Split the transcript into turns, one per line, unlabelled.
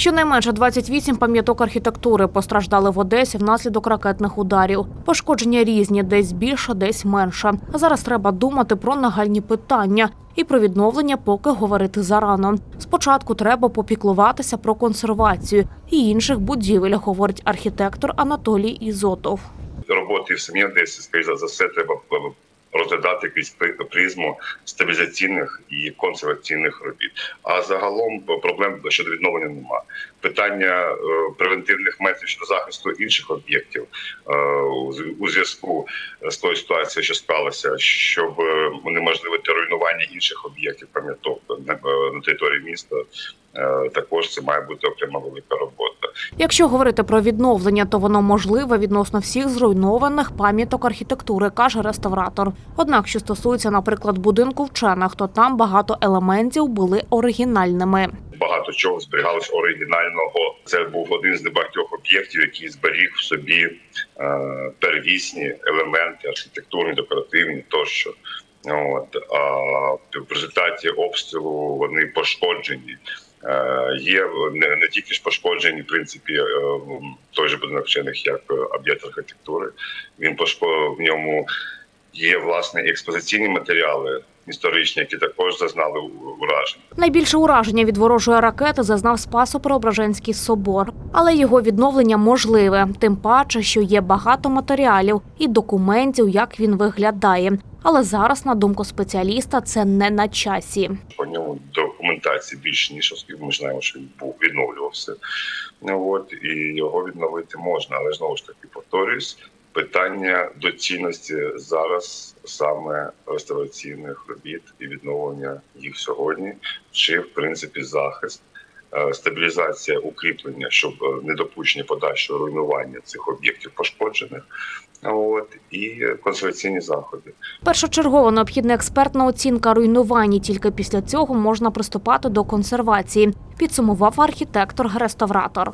Щонайменше 28 пам'яток архітектури постраждали в Одесі внаслідок ракетних ударів. Пошкодження різні, десь більше, десь менше. А зараз треба думати про нагальні питання. І про відновлення поки говорити зарано. Спочатку треба попіклуватися про консервацію і інших будівель, говорить архітектор Анатолій Ізотов.
роботи в самій Одесі, скоріш за все, треба е, розглядати при- призму стабілізаційних і консерваційних робіт. А загалом проблем щодо відновлення нема. Питання е, превентивних методів щодо захисту інших об'єктів у зв'язку з тою ситуацією, що склалася, щоб е, унеможливити руйнування інших об'єктів пам'яток на, е, території міста. е, Також це має бути окрема велика робота.
Якщо говорити про відновлення, то воно можливе відносно всіх зруйнованих пам'яток архітектури, каже реставратор. Однак, що стосується, наприклад, будинку вчених, то там багато елементів були оригінальними.
Багато чого зберігалось оригінального. Це був один з небагатьох об'єктів, який зберіг в собі е, первісні елементи, архітектурні, декоративні тощо. От а в результаті обстрілу вони пошкоджені. Е, є не, не тільки ж пошкоджені, в принципі, е, той же будинок вчених як об'єкт архітектури. Він пошко в ньому є власне експозиційні матеріали історичні, які також зазнали уражень.
Найбільше ураження від ворожої ракети зазнав Спасо-Преображенський собор, але його відновлення можливе, тим паче, що є багато матеріалів і документів, як він виглядає. Але зараз, на думку спеціаліста, це не на часі.
по ньому документації більше ніж оскільки ми знаємо, що він був відновлювався. Ну от і його відновити можна, але знову ж таки повторюсь. Питання доцільності зараз саме реставраційних робіт і відновлення їх сьогодні, чи в принципі захист, е, стабілізація укріплення, щоб е, недопущення подальшого руйнування цих об'єктів пошкоджених. От і консерваційні заходи.
Першочергово необхідна експертна оцінка руйнувань. Тільки після цього можна приступати до консервації. Підсумував архітектор-реставратор.